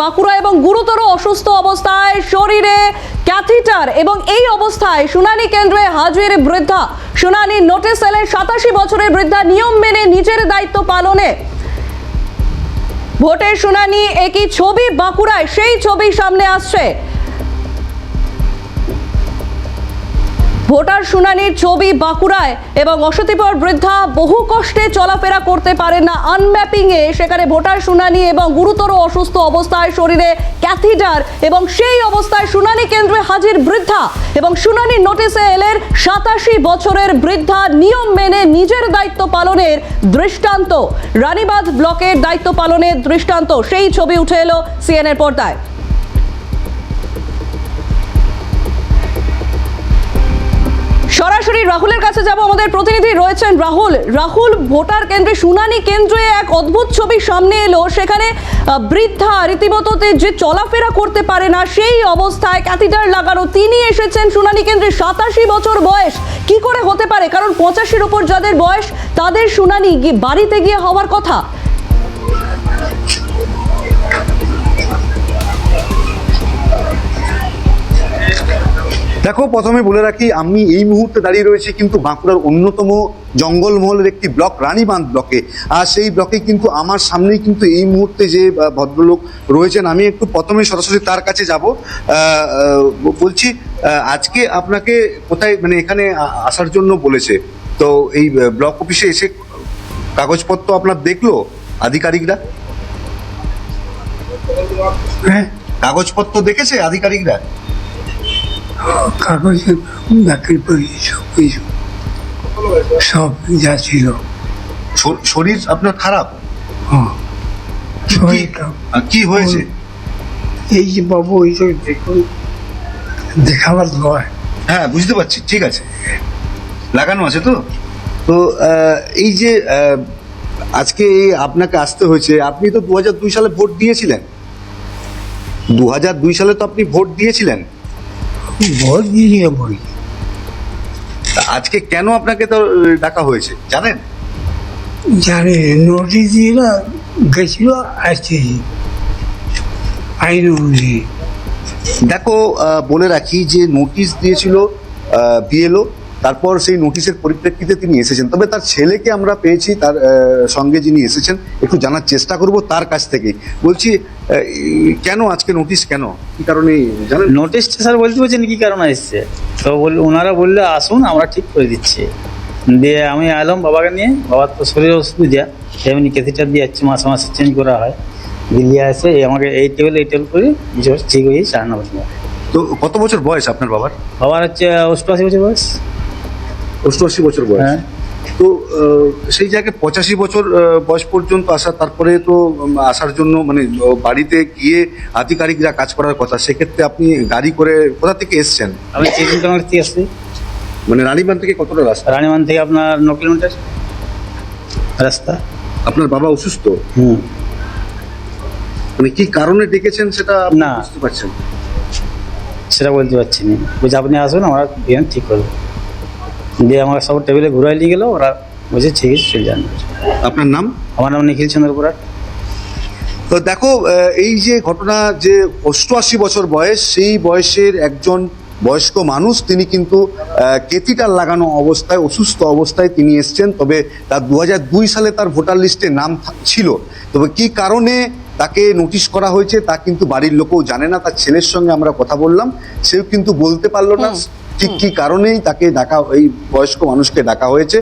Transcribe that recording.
বাঁকুড়া এবং গুরুতর অসুস্থ অবস্থায় শরীরে ক্যাথিটার এবং এই অবস্থায় শুনানি কেন্দ্রে হাজির বৃদ্ধা। শুনানি নোটিশ এলে সাতাশি বছরের বৃদ্ধা নিয়ম মেনে নিজের দায়িত্ব পালনে। ভোটের শুনানি একই ছবি বাঁকুড়ায়, সেই ছবি সামনে আসছে। ভোটার শুনানির ছবি বাঁকুড়ায় এবং অসতিপর বৃদ্ধা বহু কষ্টে চলাফেরা করতে পারেন না আনম্যাপিং এ সেখানে ভোটার শুনানি এবং গুরুতর অসুস্থ অবস্থায় শরীরে ক্যাথিটার এবং সেই অবস্থায় শুনানি কেন্দ্রে হাজির বৃদ্ধা এবং শুনানির নোটিশে এলেন সাতাশি বছরের বৃদ্ধা নিয়ম মেনে নিজের দায়িত্ব পালনের দৃষ্টান্ত। রানীবাঁধ ব্লকের দায়িত্ব পালনের দৃষ্টান্ত। সেই ছবি উঠে এলো সিএনএর পর্দায়। সরাসরি রাহুলের কাছে যাব। আমাদের প্রতিনিধি রয়েছেন রাহুল। রাহুল, ভোটার কেন্দ্রে শুনানি কেন্দ্রে এক অদ্ভুত ছবি সামনে এলো। সেখানে বৃদ্ধা রীতিমতো যে চলাফেরা করতে পারে না, সেই অবস্থায় ক্যাথিটার লাগানো। তিনি এসেছেন শুনানি কেন্দ্রে সাতাশি বছর বয়স। কি করে হতে পারে? কারণ পঁচাশির উপর যাদের বয়স, তাদের শুনানি বাড়িতে গিয়ে হওয়ার কথা। দেখো প্রথমে বলে রাখি আমি এই মুহূর্তে দাঁড়িয়ে রয়েছি কিন্তু বাঁকুড়ার অন্যতম জঙ্গলমহলের একটি ব্লক রানীবাঁধ ব্লকে। আর সেই ব্লকে কিন্তু আমার সামনেই কিন্তু এই মুহূর্তে যে ভদ্রলোক রয়েছেন আমি একটু প্রথমে সরাসরি তার কাছে যাব। বলছি আজকে আপনাকে কোথায় মানে এখানে আসার জন্য বলেছে। তো এই ব্লক অফিসে এসে কাগজপত্র আপনার দেখল আধিকারিকরা? হ্যাঁ। কাগজপত্র দেখেছে আধিকারিকরা? কাগজে দাখিল করি সব কিছু। সব যা ছিল। শরীর আপনার খারাপ? হ্যাঁ। কি- হয়েছে? এই যে বাবু এই যে দেখুন দেখাবার নয় হ্যাঁ বুঝতে পারছি ঠিক আছে। লাগানো আছে তো? তো এই যে আজকে এই আপনাকে আসতে হয়েছে আপনি তো দু দুই সালে ভোট দিয়েছিলেন। দু দুই সালে তো আপনি ভোট দিয়েছিলেন। ভোট দিয়ে বই তা আজকে কেন আপনাকে তো ডাকা হয়েছে জানেন? জানে নোটিশ দিয়ে না গেছিল আসছে। আইন অনুযায়ী। দেখো আহ, বলে রাখি যে নোটিশ দিয়েছিল বিএলও তারপর সেই নোটিশের পরিপ্রেক্ষিতে তিনি এসেছেন। তবে তার ছেলেকে আমরা পেয়েছি তার সঙ্গে যিনি এসেছেন একটু জানার চেষ্টা করব তার কাছ থেকে। বলছি কেন আজকে নোটিশ কেন? কি কারণে জানেন? নোটিশটা স্যার বলতে পারছেন কি কারণে এসছে? তো বল ওনারা বললে আসুন আমরা ঠিক করে দিচ্ছি। দিয়ে আমি এলাম বাবাকে নিয়ে বাবার তো শরীর ওষুধ অসুবিধা এমনি ক্যাথিটার দিয়ে যাচ্ছে মাসে মাসে চেঞ্জ করা হয়। দিল্লি আসে এই আমাকে এই টেবিল এই টেবিল করে ঠিক হয়ে চার তো কত বছর বয়স আপনার বাবার? বাবার হচ্ছে অষ্টআশি বছর বয়স। অষ্টআশি বছর বয়স। হ্যাঁ। তো সেই জায়গায় পঁচাশি বছর বয়স পর্যন্ত আসা তারপরে তো আসার জন্য মানে বাড়িতে গিয়ে আধিকারিকরা কাজ করার কথা সেক্ষেত্রে আপনি গাড়ি করে কোথা থেকে এসছেন? আমি কাউন্টার থেকে আসছি মানে রানীবান থেকে কতটা রাস্তা? রানীমান থেকে আপনার ন কিলোমিটার রাস্তা। আপনার বাবা অসুস্থ? হুম। মানে কি কারণে ডেকেছেন সেটা না। বুঝতে পারছেন সেটা বলতে পারছি না। বলছে আপনি আসুন আমরা ঠিক করব দিয়ে আমার সব টেবিলে ঘুরাই নিয়ে গেলো ওরা বলছে ঠিক আছে চলে যান। আপনার নাম? আমার নাম নিখিল চন্দ্র পুরাট। তো দেখো এই যে ঘটনা যে অষ্টআশি বছর বয়স সেই বয়সের একজন বয়স্ক মানুষ তিনি কিন্তু কেতিটার লাগানো অবস্থায় অসুস্থ অবস্থায় তিনি এসছেন। তবে তার দু দুই সালে তার ভোটার লিস্টে নাম ছিল। তবে কি কারণে তাকে নোটিশ করা হয়েছে তা কিন্তু বাড়ির লোকও জানে না। তার ছেলের সঙ্গে আমরা কথা বললাম। সেও কিন্তু বলতে পারল না ঠিক কি কারণেই তাকে ডাকা এই বয়স্ক মানুষকে ডাকা হয়েছে।